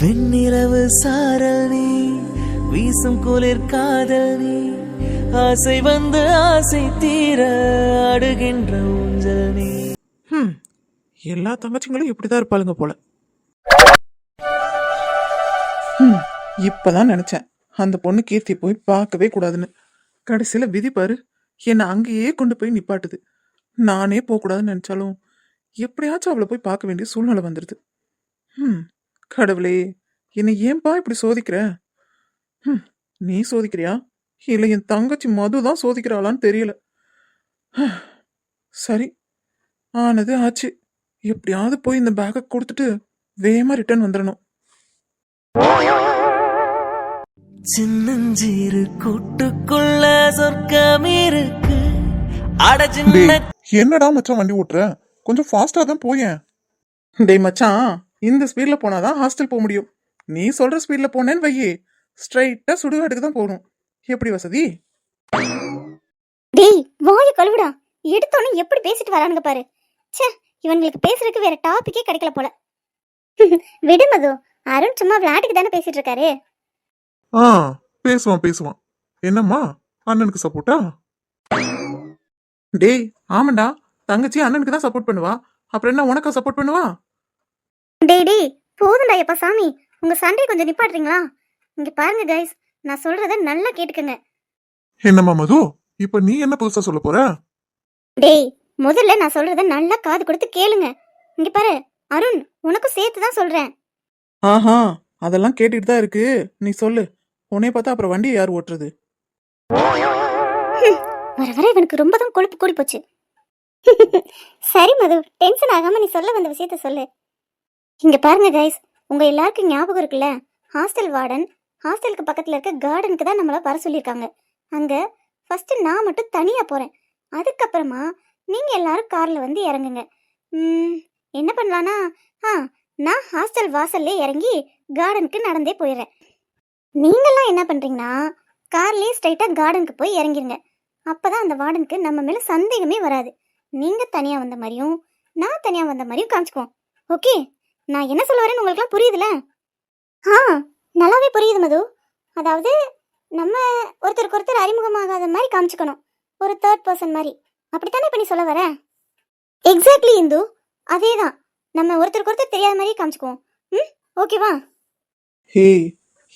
வெண்ணிலவு சாரல் நீ வீசும் குளிர் காதல் நீ ஆசை வந்து ஆசை தீர அடுகின்ற ஊஞ்சல் நீ. எல்லா தங்கச்சிங்களும் இப்படிதான் இருப்பாளுங்க போல. இப்பதான் நினைச்சேன். அந்த பொண்ணு கீர்த்தி போய் பார்க்கவே கூடாதுன்னு. கடைசியில விதி பாரு என்னை அங்கேயே கொண்டு போய் நிப்பாட்டுது. நானே போகக்கூடாதுன்னு நினைச்சாலும் எப்படியாச்சும் அவளை போய் பார்க்க வேண்டிய சூழ்நிலை வந்துடுது ம் கடவுளே என்னை ஏன்பா இப்படி சோதிக்கிற? ம் நீ சோதிக்கிறியா? இல்லை என் தங்கச்சி மது தான் சோதிக்கிறாளான்னு தெரியல. சரி ஆனது ஆச்சு. எப்படியாவது போய் இந்த பேக்கை கொடுத்துட்டு வேகமா ரிட்டர்ன் வந்துடணும் சின்னஞ்சீரு கூட்டுக்குள்ள சொர்க்கம் இருக்கு. என்னடா மச்சான் வண்டி ஓட்டுற? கொஞ்சம் ஃபாஸ்டா தான் போயேன். டேய் மச்சான். இந்த ஸ்பீட்ல போனாதான் ஹாஸ்டல் போக முடியும். நீ சொல்ற ஸ்பீட்ல போனேன்னு வையே. ஸ்ட்ரைட்டா சுடுகாட்டுக்கு தான் போகணும். எப்படி வசதி? டேய் வாய கழுவுடா. எடுத்தோன்னே எப்படி பேசிட்டு வரானுங்க பாரு. ச்சே இவங்களுக்கு பேசுறதுக்கு வேற டாபிக்கே கிடைக்கல போல. விடு மது. அருண் சும்மா விளையாட்டுக்கு தானே பேசிட்டு இருக்காரு. ஆ பேசுவான் பேசுவான். என்னம்மா? அண்ணனுக்கு சப்போர்ட்டா? டேய் ஆமாண்டா. தங்கச்சி அண்ணனுக்கு தான் சப்போர்ட் பண்ணுவா. அப்புறம் என்ன உனக்கா சப்போர்ட் பண்ணுவா? டேய் டேய் போதும்டா எப்பா சாமி. உங்க சண்டை கொஞ்சம் நிப்பாட்டுறீங்களா? இங்க பாருங்க கைஸ் நான் சொல்றத நல்லா கேட்டுக்கங்க. என்னம்மா மது? இப்ப நீ என்ன புதுசா சொல்ல போற? டேய் முதல்ல நான் சொல்றத நல்லா காது கொடுத்து கேளுங்க. இங்க பாரு அருண் உனக்கும் சேர்த்து தான் சொல்றேன். ஆஹா அதெல்லாம் கேட்டுட்டு தான் இருக்கு. நீ சொல்லு. உன்னை பார்த்தா அப்புறம் வண்டியை யார் ஓட்டுறது? வர வர இவனுக்கு ரொம்ப தான் கொழுப்பு கூடி போச்சு. சரி மது டென்ஷன் ஆகாம நீ சொல்ல வந்த விஷயத்த சொல்லு. இங்க பாருங்க கைஸ் உங்க எல்லாருக்கும் ஞாபகம் இருக்குல்ல? ஹாஸ்டல் வார்டன் ஹாஸ்டலுக்கு பக்கத்துல இருக்க கார்டனுக்கு தான் நம்மள வர சொல்லியிருக்காங்க. அங்க ஃபர்ஸ்ட் நான் மட்டும் தனியா போறேன். அதுக்கப்புறமா நீங்க எல்லாரும் கார்ல வந்து இறங்குங்க. என்ன பண்ணலான்னா ஆ நான் ஹாஸ்டல் வாசல்லே இறங்கி கார்டனுக்கு நடந்தே போயிடுறேன். நீங்கள்லாம் என்ன பண்ணுறீங்கன்னா கார்லேயே ஸ்ட்ரைட்டாக கார்டனுக்கு போய் இறங்கிருங்க. அப்போ தான் அந்த வார்டனுக்கு நம்ம மேலே சந்தேகமே வராது. நீங்கள் தனியாக வந்த மாதிரியும் நான் தனியாக வந்த மாதிரியும் காமிச்சுக்குவோம். ஓகே நான் என்ன சொல்ல வரேன்னு உங்களுக்குலாம் புரியுதுல ஆ நல்லாவே புரியுது மது. அதாவது நம்ம ஒருத்தருக்கு ஒருத்தர் அறிமுகமாகாத மாதிரி காமிச்சுக்கணும். ஒரு தேர்ட் பர்சன் மாதிரி. அப்படித்தானே பண்ணி சொல்ல வர? எக்ஸாக்ட்லி இந்து. அதே தான் நம்ம ஒருத்தருக்கு ஒருத்தர் தெரியாத மாதிரியே காமிச்சுக்குவோம். ம் ஓகேவா ஹேய்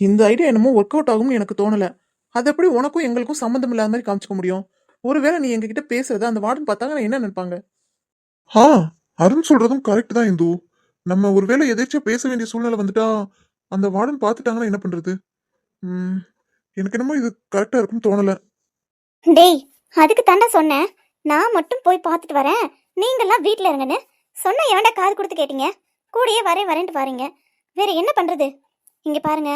இந்த ஐடியா என்னமோ ஒர்க் அவுட் ஆகும்னு எனக்கு தோணல. அது எப்படி உனக்கும் எங்களுக்கும் சம்மந்தம் இல்லாத மாதிரி காமிச்சுக்க முடியும்? ஒருவேளை நீ எங்ககிட்ட பேசுறத அந்த வார்டன் பார்த்தாங்கன்னா என்ன நினைப்பாங்க? ஆ அருண் சொல்றதும் கரெக்ட் தான் இந்து. நம்ம ஒருவேளை எதாச்சும் பேச வேண்டிய சூழ்நிலை வந்துட்டா அந்த வார்டன் பார்த்துட்டாங்கன்னா என்ன பண்றது? ம், எனக்கு என்னமோ இது கரெக்டா இருக்கும்னு தோணல. டேய் அதுக்கு தாண்டா சொன்னேன் நான் மட்டும் போய் பார்த்துட்டு வரேன். நீங்கெல்லாம் வீட்டில் இருங்கன்னு. சொன்ன ஏன்டா காது கொடுத்து கேட்டீங்க? கூடயே வரேன் வரேன்ட்டு பாருங்க வேற என்ன பண்றது? இங்க பாருங்க.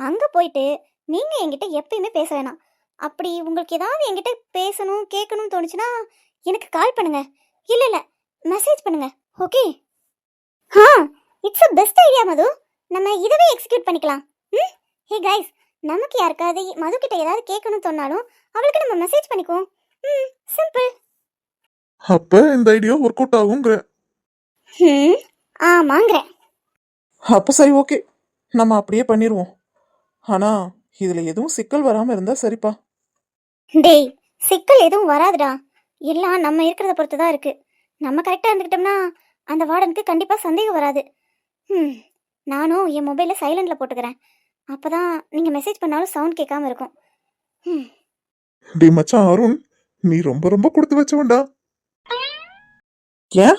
அங்க போயிட்டு நீங்க என்கிட்ட எப்பயுமே பேச வேணாம். அப்படி உங்களுக்கு ஏதாவது என்கிட்ட பேசணும் கேட்கணும்னு தோணுச்சுன்னா எனக்கு கால் பண்ணுங்க. இல்ல இல்ல. மெசேஜ் பண்ணுங்க. Okay? Ah it's a best idea Madhu நம்ம இதவே எக்ஸிக்யூட் பண்ணிக்கலாம். ம்? ஹே கைஸ் நமக்கு யாருக்காவது மது கிட்ட ஏதாவது கேட்கணும்னு சொன்னாலும் அவளுக்கு நம்ம மெசேஜ் பண்ணிக்குவோம். ம் சிம்பிள் அப்ப இந்த ஐடியா ஒர்க் அவுட் ஆகுங்கிற ம் ஆமாங்கிறேன் அப்ப சரி ஓகே நம்ம அப்படியே பண்ணிடுவோம் ஆனா இதுல எதுவும் சிக்கல் வராம இருந்தா சரிப்பா. டேய் சிக்கல் எதுவும் வராதுடா. எல்லாம் நம்ம இருக்கிறத பொறுத்து தான் இருக்கு. நம்ம கரெக்டாக இருந்துக்கிட்டோம்னா அந்த வார்டனுக்கு கண்டிப்பாக சந்தேகம் வராது. ம் நானும் என் மொபைலில் சைலண்டில் போட்டுக்கிறேன். அப்போ தான் நீங்கள் மெசேஜ் பண்ணாலும் சவுண்ட் கேட்காம இருக்கும். ம் டேய் மச்சான் அருண் நீ ரொம்ப ரொம்ப கொடுத்து வச்சவன்டா. ஏன்?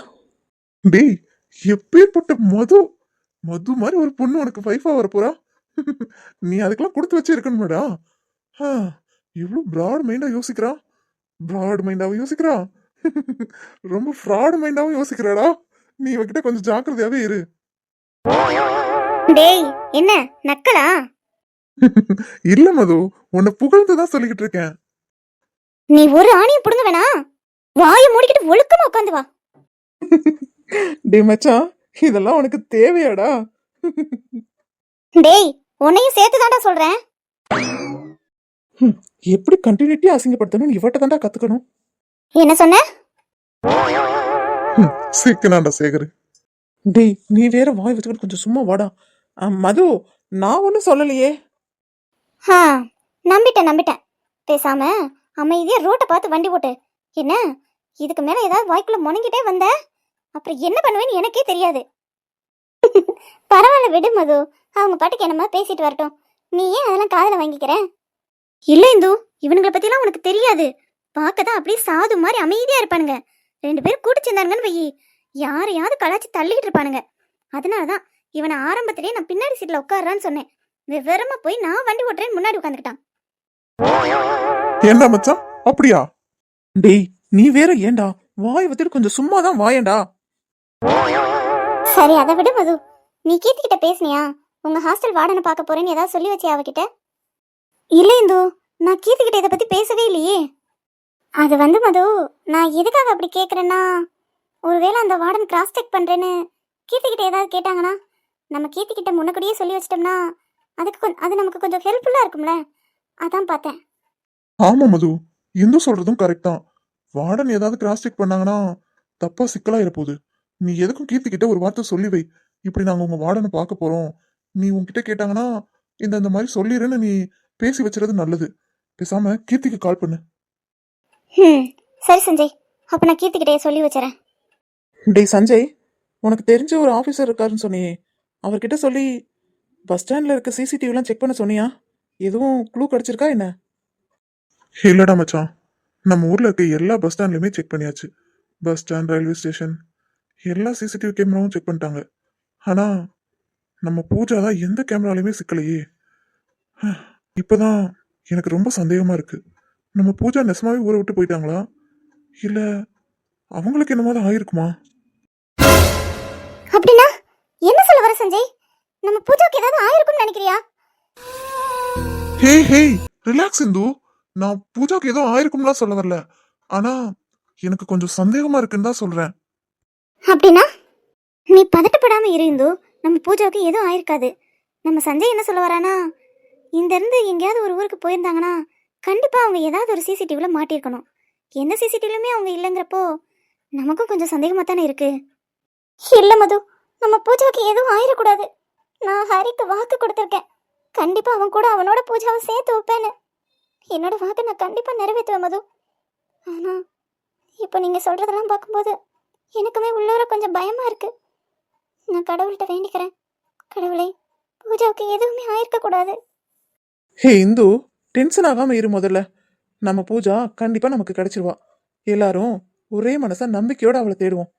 டேய் எப்பேற்பட்ட மது மது மாதிரி ஒரு பொண்ணு உனக்கு வைஃபா வரப்போறா? நீ அதுக்கெல்லாம் கொடுத்து வச்சிருக்கணுமாடா இருக்கணுமேடா ஆ, ப்ராட் மைண்டாக யோசிக்கிறா பிராட் மைண்டாகவும் யோசிக்கிறா ரொம்ப ஃப்ராட் மைண்டாகவும் யோசிக்கிறாடா. நீ இவகிட்ட கொஞ்சம் ஜாக்கிரதையாவே இரு. டேய் என்ன நக்கலா? இல்ல மது உன்னை புகழ்ந்து தான் சொல்லிக்கிட்டு இருக்கேன். நீ ஒரு ஆணியை பிடுங்க வேணா. வாயை மூடிக்கிட்டு ஒழுக்கமா உட்காந்து வா. டே மச்சான் இதெல்லாம் உனக்கு தேவையாடா? டேய் உன்னையும் சேர்த்து தான்டா சொல்கிறேன் எப்படி கண்டினியூட்டியா அசிங்கப்படுத்தணும் இவட்ட தான்டா கத்துக்கணும். என்ன சொன்ன? சிக்கனாண்டா சேகர். டேய் நீ வேற வாய் வச்சுக்கிட்டு கொஞ்சம் சும்மா வாடா. மது நான் ஒன்றும் சொல்லலையே. ஆ நம்பிட்டேன் நம்பிட்டேன். பேசாம அமைதியா ரோட்டை பார்த்து வண்டி போட்டு என்ன? இதுக்கு மேல ஏதாவது வாய்க்குள்ள முணங்கிட்டே வந்த? அப்புறம் என்ன பண்ணுவேன்னு எனக்கே தெரியாது. பரவாயில்ல விடு மது. அவங்க பாட்டுக்கு என்னமா பேசிட்டு வரட்டும். நீ ஏன் அதெல்லாம் காதுல வாங்கிக்கிற? இல்ல இந்து. இவனுங்களை பத்திலாம் உனக்கு தெரியாது. பார்க்க தான் அப்படியே சாது மாதிரி அமைதியா இருப்பானுங்க. ரெண்டு பேரும் கூட்டு சேர்ந்தானுங்கன்னு வையி. யாரையாவது கலாச்சி தள்ளிக்கிட்டு இருப்பானுங்க. அதனாலதான் இவனை ஆரம்பத்திலேயே நான் பின்னாடி சீட்ல உட்கார்றான்னு சொன்னேன். விவரமா போய் நான் வண்டி ஓட்டுறேன் முன்னாடி உட்காந்துக்கிட்டான் என்ன மச்சான்? அப்படியா? டேய் நீ வேற ஏன்டா வாய் வச்சுட்டு கொஞ்சம் சும்மா தான் வாயேண்டா. சரி அதை விடு மது. நீ கீர்த்தி கிட்ட பேசுனியா? உங்க ஹாஸ்டல் வார்டனை பார்க்க போறேன்னு ஏதாவது சொல்லி வச்சியா அவகிட்ட? இல்ல இந்து நான் கீர்த்தி கிட்ட இதை பத்தி பேசவே இல்லையே. அது வந்து மது நான் எதுக்காக அப்படி கேட்குறேன்னா ஒருவேளை அந்த வார்டன் கிராஸ் செக் பண்ணுறேன்னு கீர்த்திக்கிட்ட ஏதாவது கேட்டாங்கன்னா நம்ம கீர்த்திக்கிட்ட முன்னக்கூடியே சொல்லி வச்சிட்டோம்னா அதுக்கு கொஞ்சம் அது நமக்கு கொஞ்சம் ஹெல்ப்ஃபுல்லாக இருக்கும்ல. அதான் பார்த்தேன். ஆமா மது எந்த சொல்றதும் கரெக்ட் தான். வார்டன் ஏதாவது கிராஸ் செக் பண்ணாங்கன்னா தப்பா சிக்கலா போகுது. நீ எதுக்கும் கீர்த்தி கிட்ட ஒரு வார்த்தை சொல்லி வை. இப்படி நாங்க உங்க வார்டனை பார்க்க போறோம். நீ உன்கிட்ட கேட்டாங்கன்னா இந்த இந்த மாதிரி சொல்லிடுன்னு நீ பேசி வச்சுறது நல்லது. பேசாம கீர்த்திக்கு கால் பண்ணு. ம் சரி சஞ்சய். அப்ப நான் கீர்த்தி கிட்டே சொல்லி வச்சுறேன். டேய் சஞ்சய் உனக்கு தெரிஞ்ச ஒரு ஆஃபீஸர் இருக்காருன்னு சொன்னியே. அவர்கிட்ட சொல்லி பஸ் ஸ்டாண்ட்ல இருக்க சிசிடிவிலாம் செக் பண்ண சொன்னியா? எதுவும் க்ளூ கிடைச்சிருக்கா என்ன? இல்லடா மச்சான். நம்ம ஊர்ல இருக்க எல்லா பஸ் ஸ்டாண்ட்லயுமே செக் பண்ணியாச்சு. பஸ் ஸ்டாண்ட் ரயில்வே ஸ்டேஷன் எல்லா சிசிடிவி கேமராவும் செக் பண்ணிட்டாங்க. ஆனா நம்ம பூஜா தான் எந்த கேமராலையுமே சிக்கலையே. இப்பதான் எனக்கு ரொம்ப சந்தேகமா இருக்கு. நம்ம பூஜா நெசமாவே ஊரை விட்டு போயிட்டாங்களா? இல்ல அவங்களுக்கு என்னமோ தான் ஆயிருக்குமா? அப்படின்னா என்ன சொல்ல வர சஞ்சய்? நம்ம பூஜாக்கு ஏதாவது ஆயிருக்கும்னு நினைக்கிறியா? ஹே ஹே ரிலாக்ஸ் இந்து நான் பூஜாக்கு ஏதோ ஆயிருக்கும்லாம் சொல்ல வரல. ஆனா எனக்கு கொஞ்சம் சந்தேகமா இருக்குன்னு தான் சொல்றேன். அப்படின்னா நீ பதட்டப்படாம இரு இந்து. நம்ம பூஜாவுக்கு எதுவும் ஆயிருக்காது. நம்ம சஞ்சய் என்ன சொல்ல வரானா இந்த இருந்து எங்கேயாவது ஒரு ஊருக்கு போயிருந்தாங்கன்னா கண்டிப்பாக அவங்க ஏதாவது ஒரு சிசிடிவியில் மாட்டியிருக்கணும். எந்த சிசிடிவிலுமே அவங்க இல்லைங்கிறப்போ நமக்கும் கொஞ்சம் சந்தேகமாக தானே இருக்குது இல்லை மது நம்ம பூஜாவுக்கு எதுவும் ஆயிடக்கூடாது நான் ஹரிக்கு வாக்கு கொடுத்துருக்கேன். கண்டிப்பாக அவன் கூட அவனோட பூஜாவை சேர்த்து வைப்பேன்னு. என்னோட வாக்கு நான் கண்டிப்பாக நிறைவேற்றுவேன் மது. ஆனால் இப்போ நீங்கள் சொல்கிறதெல்லாம் பார்க்கும்போது எனக்குமே உள்ளூர கொஞ்சம் பயமாக இருக்குது நான் கடவுள்கிட்ட வேண்டிக்கிறேன். கடவுளே பூஜாவுக்கு எதுவுமே ஆயிருக்கக்கூடாது. ஹே இந்து. டென்ஷன் ஆகாம இரு முதல்ல. நம்ம பூஜா கண்டிப்பா நமக்கு கிடைச்சிருவா. எல்லாரும் ஒரே மனசா நம்பிக்கையோட அவளை தேடுவோம்.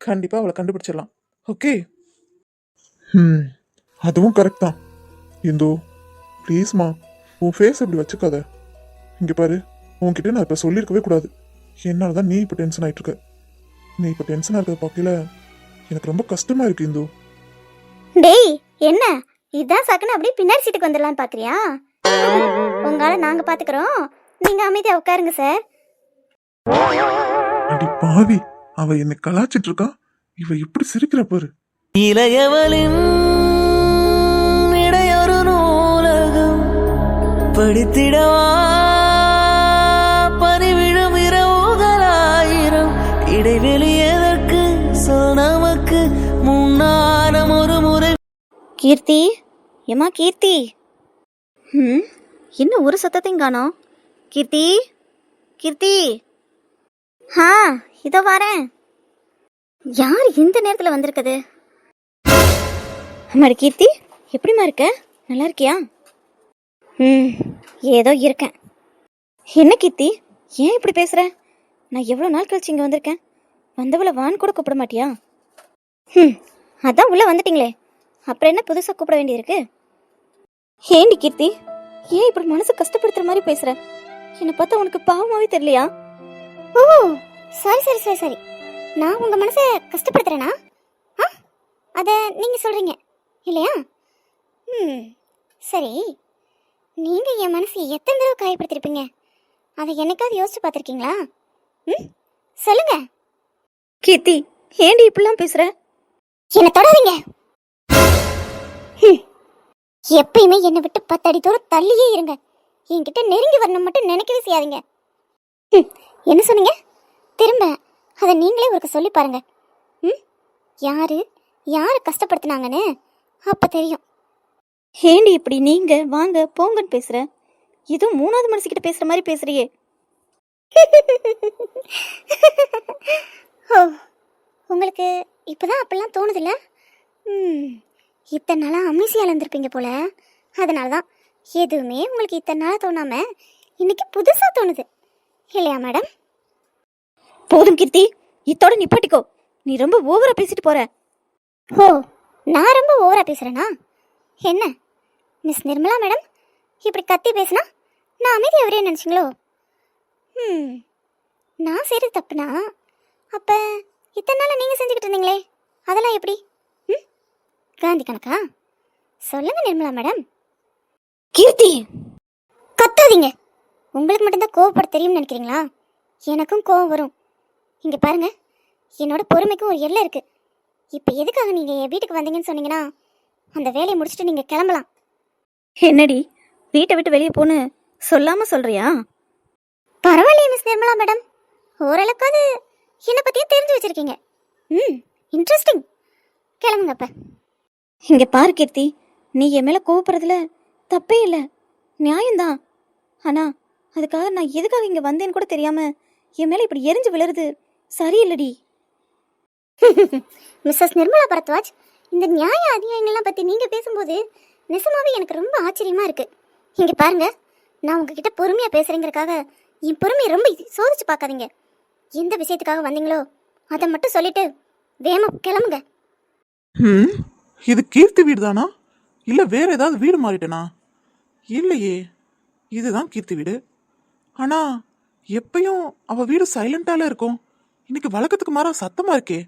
கண்டிப்பா அவளை கண்டுபிடிச்சிடலாம். ஓகே ம் அதுவும் கரெக்ட் தான். இந்து ப்ளீஸ்மா உன் ஃபேஸ் இப்படி வச்சுக்காத. இங்கே பாரு உன்கிட்ட நான் இப்போ சொல்லியிருக்கவே கூடாது. என்னால் தான் நீ இப்போ டென்ஷன் ஆயிட்டு இருக்க நீ இப்போ டென்ஷன் இருக்கிறத பார்க்கல எனக்கு ரொம்ப கஷ்டமா இருக்கு இந்து. டேய் என்ன? இதான் சாக்குன்னு அப்படியே பின்னாடி சீட்டுக்கு வந்துடலான்னு பாக்குறியா உங்களால நாங்க பாத்துக்கிறோம். நீங்க அமைதியா உட்காருங்க சார் அடி பாவி அவ என்னை கலாச்சிட்டு இருக்கா இவ எப்படி சிரிக்கிற பாரு. இளையவளின் இடையொரு நூலகம் படித்திடவா? பனிவிழும் இரவுகளாயிரம். இடைவெளி எதற்கு? சொல் நமக்கு முன்னானம் ஒரு முறை. கீர்த்தி? ஏமா கீர்த்தி? ம்? இன்னும் ஒரு சத்தத்தையும் காணோம். கீர்த்தி கீர்த்தி. ஆ இதோ வரேன். யார் இந்த நேரத்தில் வந்திருக்குது? அம்மாடி கீர்த்தி எப்படிம்மா இருக்க? நல்லா இருக்கியா? ம் ஏதோ இருக்கேன். என்ன கீர்த்தி ஏன் இப்படி பேசுகிற நான் எவ்வளோ நாள் கழிச்சு இங்கே வந்திருக்கேன். வந்தவளை வான் கூட கூப்பிட மாட்டியா? ம் அதான் உள்ளே வந்துட்டிங்களே. அப்புறம் என்ன புதுசாக கூப்பிட வேண்டியிருக்கு? ஏண்டி கீர்த்தி ஏன் இப்படி மனசு கஷ்டப்படுத்துற மாதிரி பேசுற? என்னை பார்த்தா உனக்கு பாவமாவே தெரியலையா? ஓ சரி சரி சரி சரி நான் உங்க மனசை கஷ்டப்படுத்துறேனா? ஆ? அத நீங்க சொல்றீங்க இல்லையா? ம் சரி. நீங்க என் மனசை எத்தனை தடவை காயப்படுத்திருப்பீங்க? அதை என்னைக்காவது யோசிச்சு பார்த்துருக்கீங்களா? ம் சொல்லுங்க. கீர்த்தி ஏண்டி இப்படிலாம் பேசுற? என்ன தொடாதீங்க. எப்பயுமே என்னை விட்டு பத்தடி தூரம் தள்ளியே இருங்க. என்கிட்ட நெருங்கி வரணும் மட்டும் நினைக்கவே செய்யாதீங்க. என்ன சொன்னீங்க? திரும்ப அதை நீங்களே ஒருக்கு சொல்லி பாருங்க. ம் யாரு? யாரை கஷ்டப்படுத்துனாங்கன்னு? அப்போ தெரியும். ஏண்டி இப்படி நீங்க? வாங்க போங்கன்னு பேசுற. ஏதோ மூணாவது மனுஷிக்கிட்ட பேசுற மாதிரி பேசுறியே. ஓ உங்களுக்கு இப்பதான் அப்படிலாம் தோணுதுல்ல? ம். இத்தனை நாளாக அமிசியாக இருந்திருப்பீங்க போல. அதனால தான் எதுவுமே உங்களுக்கு இத்தனை நாளாக தோணாம இன்னைக்கு புதுசாக தோணுது. இல்லையா மேடம்? போதும் கீர்த்தி. இத்தோட நிப்பாட்டிக்கோ. நீ ரொம்ப ஓவரா பேசிட்டு போற. ஓ நான் ரொம்ப ஓவரா பேசுறேனா? என்ன? மிஸ் நிர்மலா மேடம் இப்படி கத்தி பேசினா நான் அமைதி அவரே நினச்சிங்களோ? ம் நான் செய்கிறது தப்புனா? அப்போ இத்தனை நாள் நீங்கள் செஞ்சுக்கிட்டு இருந்தீங்களே அதெல்லாம் எப்படி? காந்தி கணக்கா? சொல்லுங்க நிர்மலா மேடம். கீர்த்தி! கத்தாதீங்க. உங்களுக்கு மட்டும்தான் கோவப்பட தெரியும்னு நினைக்கிறீங்களா? எனக்கும் கோவம் வரும். இங்கே பாருங்க. என்னோட பொறுமைக்கும் ஒரு எல்லை இருக்கு. இப்போ எதுக்காக நீங்கள் என் வீட்டுக்கு வந்தீங்கன்னு சொன்னீங்கன்னா அந்த வேலையை முடிச்சுட்டு நீங்கள் கிளம்பலாம். என்னடி? வீட்டை விட்டு வெளியே போன்னு சொல்லாம சொல்றியா? பரவாயில்லையே மிஸ் நிர்மலா மேடம். ஓரளவுக்காவது என்னை பற்றியும் தெரிஞ்சு வச்சிருக்கீங்க. ம் இன்ட்ரெஸ்டிங் கிளம்புங்க அப்ப. இங்கே பாரு கீர்த்தி நீ என் மேலே கோவப்படுறதுல தப்பே இல்லை. நியாயம்தான். ஆனால் அதுக்காக நான் எதுக்காக இங்கே வந்தேன்னு கூட தெரியாம என் மேலே இப்படி எரிஞ்சு விழுறது சரியில்லடி. மிஸ்ஸஸ் நிர்மலா பரத்வாஜ் இந்த நியாய அதிகாரங்கள்லாம் பற்றி நீங்கள் பேசும்போது நிஜமாவே எனக்கு ரொம்ப ஆச்சரியமாக இருக்கு. இங்கே பாருங்க நான் உங்ககிட்ட பொறுமையாக பேசுகிறேங்கிறக்காக என் பொறுமையை ரொம்ப சோதிச்சு பார்க்காதீங்க. எந்த விஷயத்துக்காக வந்தீங்களோ அதை மட்டும் சொல்லிட்டு வேகமா கிளம்புங்க. ம் இது கீர்த்தி வீடு தானா இல்லை வேற ஏதாவது வீடு மாறிட்டேனா? இல்லையே இதுதான் கீர்த்தி வீடு. ஆனா எப்பயும் அவ வீடு சைலண்டால இருக்கும். இன்னைக்கு வழக்கத்துக்கு மாறா சத்தமா இருக்கே.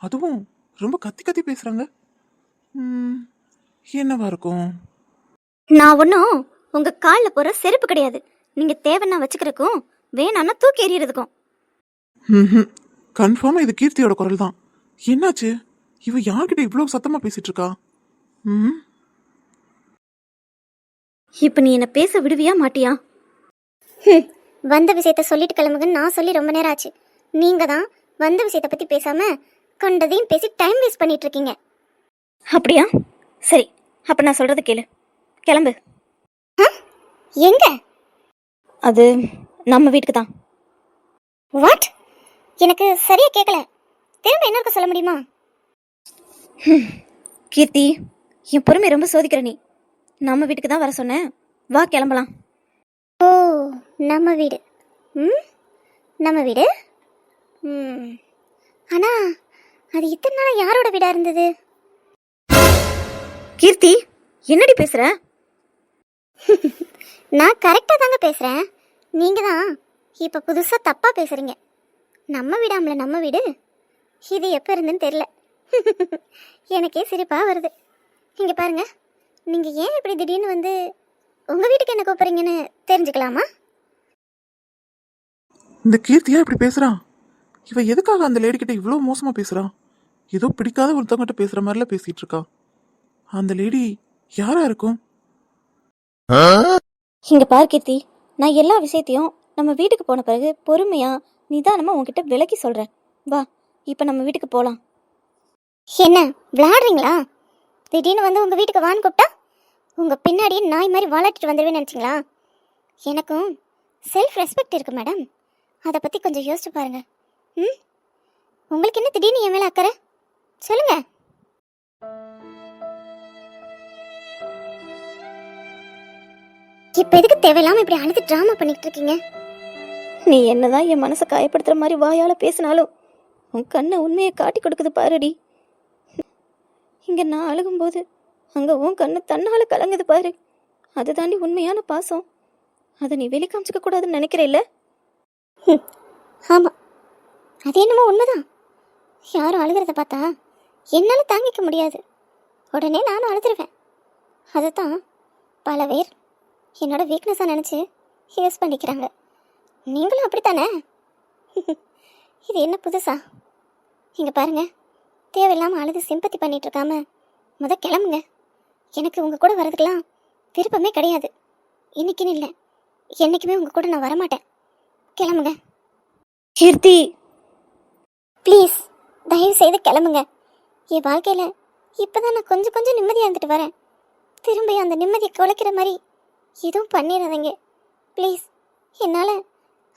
அதுவும் ரொம்ப கத்தி கத்தி பேசுறாங்க. ம், என்னவா இருக்கும்? நான் ஒன்றும் உங்கள் காலில் போகிற செருப்பு கிடையாது. நீங்கள் தேவைன்னா வச்சுக்கிறதுக்கும் வேணான்னா தூக்கி எறியறதுக்கும். ம் கன்ஃபார்மா இது கீர்த்தியோட குரல் தான் என்னாச்சு? இவ யார்கிட்ட இவ்வளவு சத்தமா பேசிட்டு இருக்கா ம்? இப்போ நீ என்னை பேச விடுவியா மாட்டியா? வந்த விஷயத்த சொல்லிட்டு கிளம்புங்கன்னு நான் சொல்லி ரொம்ப நேரம் ஆச்சு. நீங்க தான் வந்த விஷயத்த பத்தி பேசாம கண்டதையும் பேசி டைம் வேஸ்ட் பண்ணிட்டு இருக்கீங்க அப்படியா? சரி அப்ப நான் சொல்றது கேளு. கிளம்பு. எங்க? அது நம்ம வீட்டுக்கு தான். வாட் எனக்கு சரியா கேட்கல திரும்ப என்ன சொல்ல முடியுமா? கீர்த்தி என் பொறுமை ரொம்ப சோதிக்கிற நீ. நம்ம வீட்டுக்கு தான் வர சொன்னேன் வா கிளம்பலாம். ஓ நம்ம வீடு. ம்? நம்ம வீடு? ம். ஆனா அது இத்தனை நாள் யாரோட வீடா இருந்தது? கீர்த்தி என்னடி பேசுற? நான் கரெக்டாக தாங்க பேசுகிறேன் நீங்கள் தான் இப்போ புதுசாக தப்பாக பேசுகிறீங்க நம்ம வீடாமல நம்ம வீடு? இது எப்போ இருந்துன்னு தெரில எனக்கே சிரிப்பாக வருது. இங்கே பாருங்க நீங்கள் ஏன் இப்படி திடீர்னு வந்து உங்கள் வீட்டுக்கு என்ன கூப்பிட்றீங்கன்னு தெரிஞ்சுக்கலாமா? இந்த கீர்த்தியா இப்படி பேசுறா? இவ எதுக்காக அந்த லேடி கிட்ட இவ்வளவு மோசமா பேசுறா? ஏதோ பிடிக்காத ஒருத்தவங்கிட்ட பேசுற மாதிரில பேசிட்டு இருக்கா. அந்த லேடி யாரா இருக்கும்? இங்கே பாரு கீர்த்தி நான் எல்லா விஷயத்தையும் நம்ம வீட்டுக்கு போன பிறகு பொறுமையாக நிதானமாக உங்ககிட்ட விலக்கி சொல்கிறேன் வா இப்போ நம்ம வீட்டுக்கு போகலாம் என்ன விளாடுறீங்களா திடீர்னு வந்து உங்கள் வீட்டுக்கு வான்னு கூப்பிட்டா? உங்கள் பின்னாடியே நாய் மாதிரி வளர்த்துட்டு வந்துடுவேன்னு நினச்சிங்களா? எனக்கும் செல்ஃப் ரெஸ்பெக்ட் இருக்கு மேடம் அதை பற்றி கொஞ்சம் யோசிச்சு பாருங்கள் ம்? உங்களுக்கு என்ன திடீர்னு என் மேலே அக்கறை? சொல்லுங்கள் இப்போ எதுக்கு தேவையில்லாம இப்படி அழுது ட்ராமா பண்ணிட்டு இருக்கீங்க? நீ என்னதான் என் மனசை காயப்படுத்துற மாதிரி வாயால பேசினாலும் உன் கண்ணை உண்மையை காட்டி கொடுக்குது பாருடி. இங்கே நான் அழுகும்போது அங்கே உன் கண்ணு தன்னால் கலங்குது பாரு. அது தாண்டி உண்மையான பாசம். அதை நீ வெளிக்காமிச்சிக்க கூடாதுன்னு நினைக்கிறேல்ல? ஆமாம் அது என்னமோ உண்மைதான். யாரும் அழுகிறத பார்த்தா என்னால் தாங்கிக்க முடியாது. உடனே நானும் அழுதுருவேன். அதுதான் பல பேர் என்னோட வீக்னஸாக நினச்சி யூஸ் பண்ணிக்கிறாங்க. நீங்களும் அப்படித்தானே? இது என்ன புதுசா? இங்கே பாருங்கள் தேவையில்லாமல் அழுது சிம்பத்தி பண்ணிட்டு இருக்காம முத கிளம்புங்க. எனக்கு உங்கள் கூட வரதுக்கெல்லாம் விருப்பமே கிடையாது. இன்னைக்குன்னு இல்லை. என்றைக்குமே உங்கள் கூட நான் வரமாட்டேன். கிளம்புங்க. கீர்த்தி! ப்ளீஸ் தயவு செய்து கிளம்புங்க. என் வாழ்க்கையில் இப்போ தான் நான் கொஞ்சம் கொஞ்சம் நிம்மதியாக இருந்துட்டு வரேன். திரும்பி அந்த நிம்மதியை குலைக்கிற மாதிரி எதுவும் பண்ணிடாதீங்க. ப்ளீஸ் என்னால்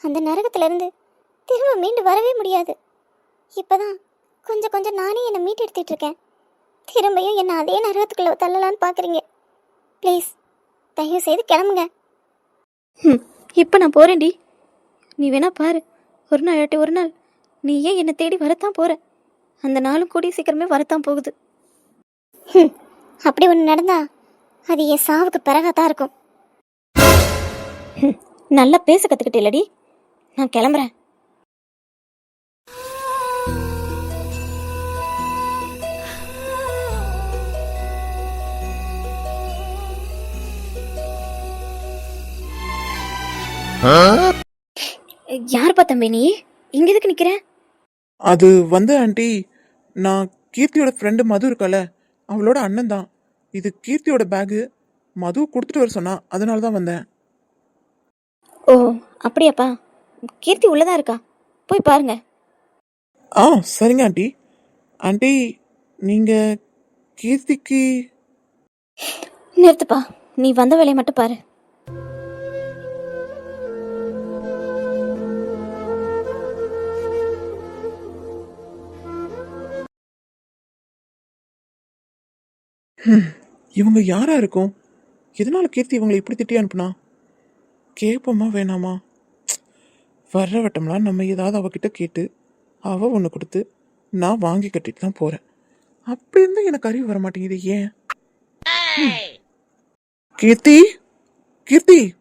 அந்த நரகத்திலிருந்து திரும்ப மீண்டு வரவே முடியாது. இப்போதான் கொஞ்சம் கொஞ்சம் நானே என்னை மீட்டெடுத்துட்டு இருக்கேன் திரும்பியும் என்னை அதே நரகத்துக்குள்ளே தள்ளலான்னு பார்க்குறீங்க. ப்ளீஸ் தயவு செய்து கிளம்புங்க. ம் இப்போ நான் போகிறேன்டி நீ வேணா பாரு ஒரு நாள் இல்லாட்டி ஒரு நாள். நீ ஏன் என்னை தேடி வரத்தான் போற? அந்த நாளும் கூடிய சீக்கிரமே வரத்தான் போகுது. ஹம், அப்படி ஒன்று நடந்தா அது என் சாவுக்கு பிறகா தான் இருக்கும். ம், நல்லா பேச கற்றுக்கிட்டேலடி நான் கிளம்புறேன். யார்ப்பா தம்பி நீ? இங்க எதுக்கு நிக்கிற? அது வந்து ஆண்டி நான் கீர்த்தியோட ஃப்ரெண்டு மது இருக்கல அவளோட அண்ணன் தான். இது கீர்த்தியோட பேகு மது கொடுத்துட்டு வர சொன்னா அதனால தான் வந்தேன். ஓ அப்படியாப்பா. கீர்த்தி உள்ளதா இருக்கா? போய் பாருங்க. ஆ சரிங்க ஆண்டி. ஆண்டி நீங்க கீர்த்திக்கு நிறுத்துப்பா. நீ வந்த வேலையை மட்டும் பாரு. இவங்க யாரா இருக்கும்? எதனால கீர்த்தி இவங்களை இப்படி திட்டி அனுப்புனா? கேட்போமா வேணாமா. வர்ற வட்டம்லாம் நம்ம ஏதாவது அவகிட்ட கேட்டு அவ ஒன்று கொடுத்து நான் வாங்கி கட்டிட்டு தான் போறேன். அப்படி இருந்தா எனக்கு அறிவு வர மாட்டேங்குது ஏன். கீர்த்தி? கீர்த்தி?